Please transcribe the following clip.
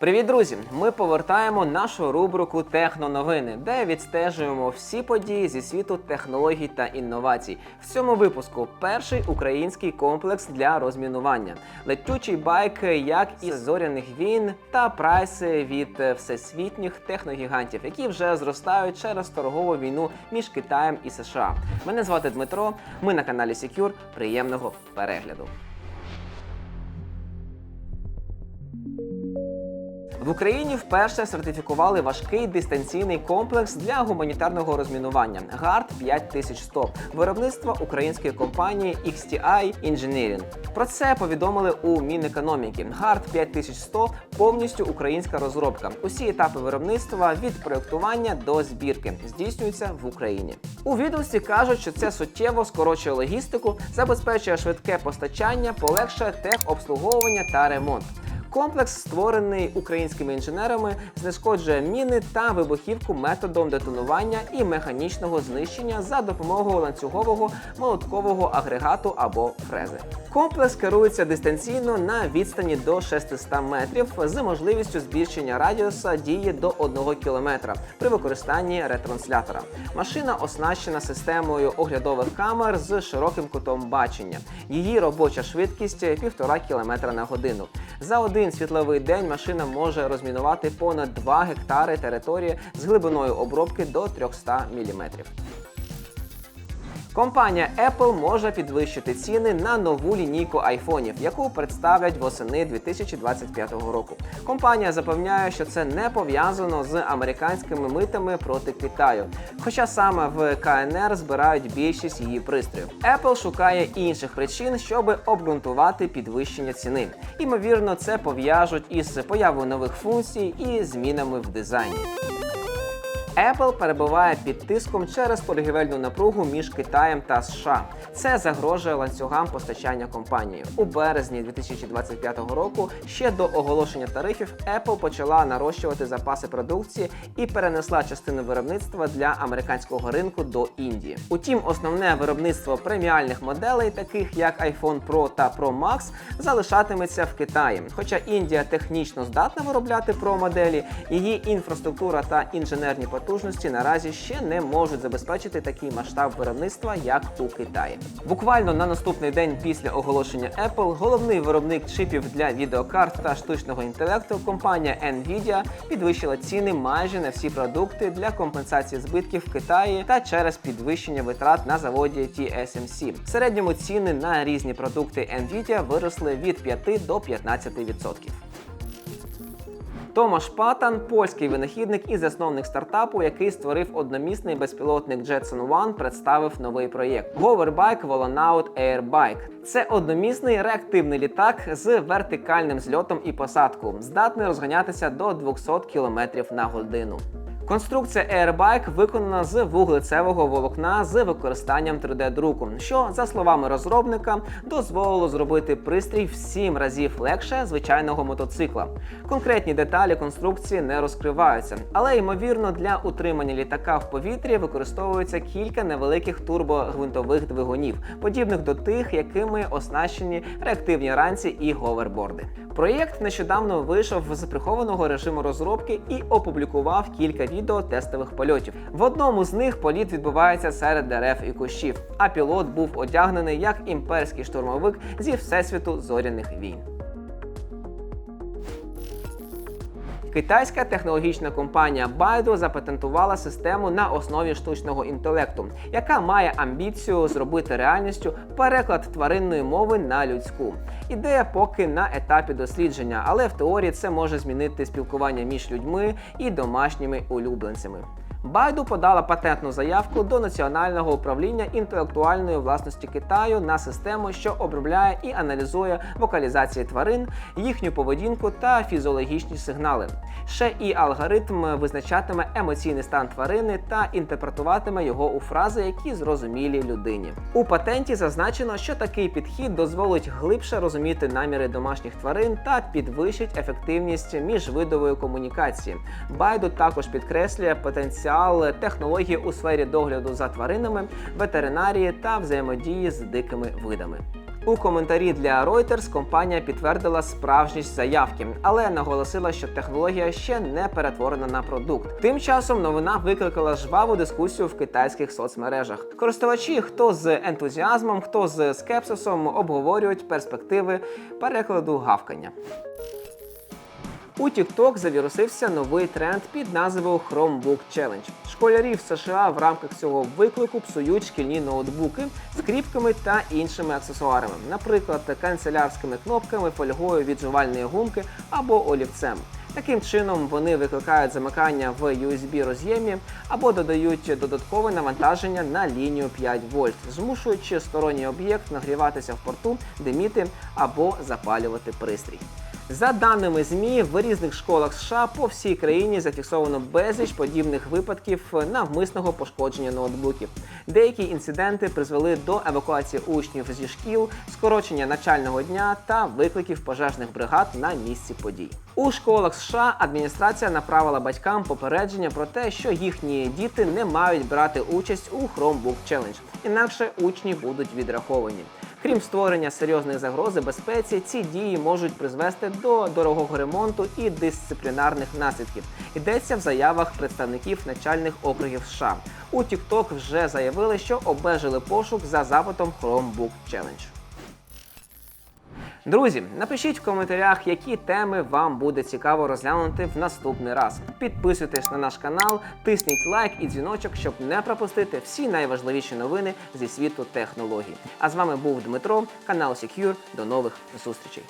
Привіт, друзі! Ми повертаємо нашу рубрику Техноновини, де відстежуємо всі події зі світу технологій та інновацій. В цьому випуску перший український комплекс для розмінування, летючий байк, як із зоряних війн, та прайси від е, всесвітніх техногігантів, які вже зростають через торгову війну між Китаєм і США. Мене звати Дмитро. Ми на каналі Secure. Приємного перегляду. В Україні вперше сертифікували важкий дистанційний комплекс для гуманітарного розмінування GARD 5100 виробництва української компанії XTI Engineering. Про це повідомили у Мінекономіки. GARD 5100 повністю українська розробка. Усі етапи виробництва від проєктування до збірки здійснюються в Україні. У відомстві кажуть, що це суттєво скорочує логістику, забезпечує швидке постачання, полегшує техобслуговування та ремонт. Комплекс, створений українськими інженерами, знешкоджує міни та вибухівку методом детонування і механічного знищення за допомогою ланцюгового молоткового агрегату або фрези. Комплекс керується дистанційно на відстані до 600 метрів з можливістю збільшення радіуса дії до 1 км при використанні ретранслятора. Машина оснащена системою оглядових камер з широким кутом бачення. Її робоча швидкість 1,5 км на годину. За один світловий день машина може розмінувати понад 2 гектари території з глибиною обробки до 300 мм. Компанія Apple може підвищити ціни на нову лінійку айфонів, яку представлять восени 2025 року. Компанія запевняє, що це не пов'язано з американськими митами проти Китаю. Хоча саме в КНР збирають більшість її пристроїв. Apple шукає інших причин, щоб обґрунтувати підвищення ціни. Імовірно, це пов'яжуть із появою нових функцій і змінами в дизайні. Apple перебуває під тиском через торгівельну напругу між Китаєм та США. Це загрожує ланцюгам постачання компанії. У березні 2025 року, ще до оголошення тарифів, Apple почала нарощувати запаси продукції і перенесла частину виробництва для американського ринку до Індії. Утім, основне виробництво преміальних моделей, таких як iPhone Pro та Pro Max, залишатиметься в Китаї. Хоча Індія технічно здатна виробляти Pro моделі, її інфраструктура та інженерні потужності наразі ще не можуть забезпечити такий масштаб виробництва, як у Китаї. Буквально на наступний день після оголошення Apple головний виробник чипів для відеокарт та штучного інтелекту, компанія Nvidia підвищила ціни майже на всі продукти для компенсації збитків в Китаї та через підвищення витрат на заводі TSMC. В середньому ціни на різні продукти Nvidia виросли від 5 до 15%. Томаш Патан, польський винахідник і засновник стартапу, який створив одномісний безпілотник Jetson One, представив новий проєкт Hoverbike Volonaut Airbike. Це одномісний реактивний літак з вертикальним зльотом і посадку, здатний розганятися до 200 км на годину. Конструкція Airbike виконана з вуглецевого волокна з використанням 3D-друку, що, за словами розробника, дозволило зробити пристрій в 7 разів легше звичайного мотоцикла. Конкретні деталі конструкції не розкриваються, але ймовірно для утримання літака в повітрі використовується кілька невеликих турбогвинтових двигунів, подібних до тих, якими оснащені реактивні ранці і говерборди. Проєкт нещодавно вийшов з прихованого режиму розробки і опублікував кілька відео тестових польотів. В одному з них політ відбувається серед дерев і кущів, а пілот був одягнений як імперський штурмовик зі всесвіту зоряних війн. Китайська технологічна компанія Baidu запатентувала систему на основі штучного інтелекту, яка має амбіцію зробити реальністю переклад тваринної мови на людську. Ідея поки на етапі дослідження, але в теорії це може змінити спілкування між людьми і домашніми улюбленцями. Байду подала патентну заявку до Національного управління інтелектуальної власності Китаю на систему, що обробляє і аналізує вокалізації тварин, їхню поведінку та фізіологічні сигнали. Ще і алгоритм визначатиме емоційний стан тварини та інтерпретуватиме його у фрази, які зрозумілі людині. У патенті зазначено, що такий підхід дозволить глибше розуміти наміри домашніх тварин та підвищить ефективність міжвидової комунікації. Байду також підкреслює потенціал технології у сфері догляду за тваринами, ветеринарії та взаємодії з дикими видами. У коментарі для Reuters компанія підтвердила справжність заявки, але наголосила, що технологія ще не перетворена на продукт. Тим часом новина викликала жваву дискусію в китайських соцмережах. Користувачі, хто з ентузіазмом, хто з скепсисом, обговорюють перспективи перекладу гавкання. У TikTok завірусився новий тренд під назвою Chromebook Challenge. Школярі в США в рамках цього виклику псують шкільні ноутбуки з кріпками та іншими аксесуарами, наприклад, канцелярськими кнопками, фольгою від жувальної гумки або олівцем. Таким чином вони викликають замикання в USB роз'ємі або додають додаткове навантаження на лінію 5 вольт, змушуючи сторонній об'єкт нагріватися в порту, диміти або запалювати пристрій. За даними ЗМІ, в різних школах США по всій країні зафіксовано безліч подібних випадків навмисного пошкодження ноутбуків. Деякі інциденти призвели до евакуації учнів зі шкіл, скорочення навчального дня та викликів пожежних бригад на місці подій. У школах США адміністрація направила батькам попередження про те, що їхні діти не мають брати участь у Chromebook Challenge, інакше учні будуть відраховані. Крім створення серйозної загрози безпеці, ці дії можуть призвести до дорогого ремонту і дисциплінарних наслідків. Йдеться в заявах представників начальних округів США. У TikTok вже заявили, що обмежили пошук за запитом Chromebook Challenge. Друзі, напишіть в коментарях, які теми вам буде цікаво розглянути в наступний раз. Підписуйтесь на наш канал, тисніть лайк і дзвіночок, щоб не пропустити всі найважливіші новини зі світу технологій. А з вами був Дмитро, канал Secure. До нових зустрічей.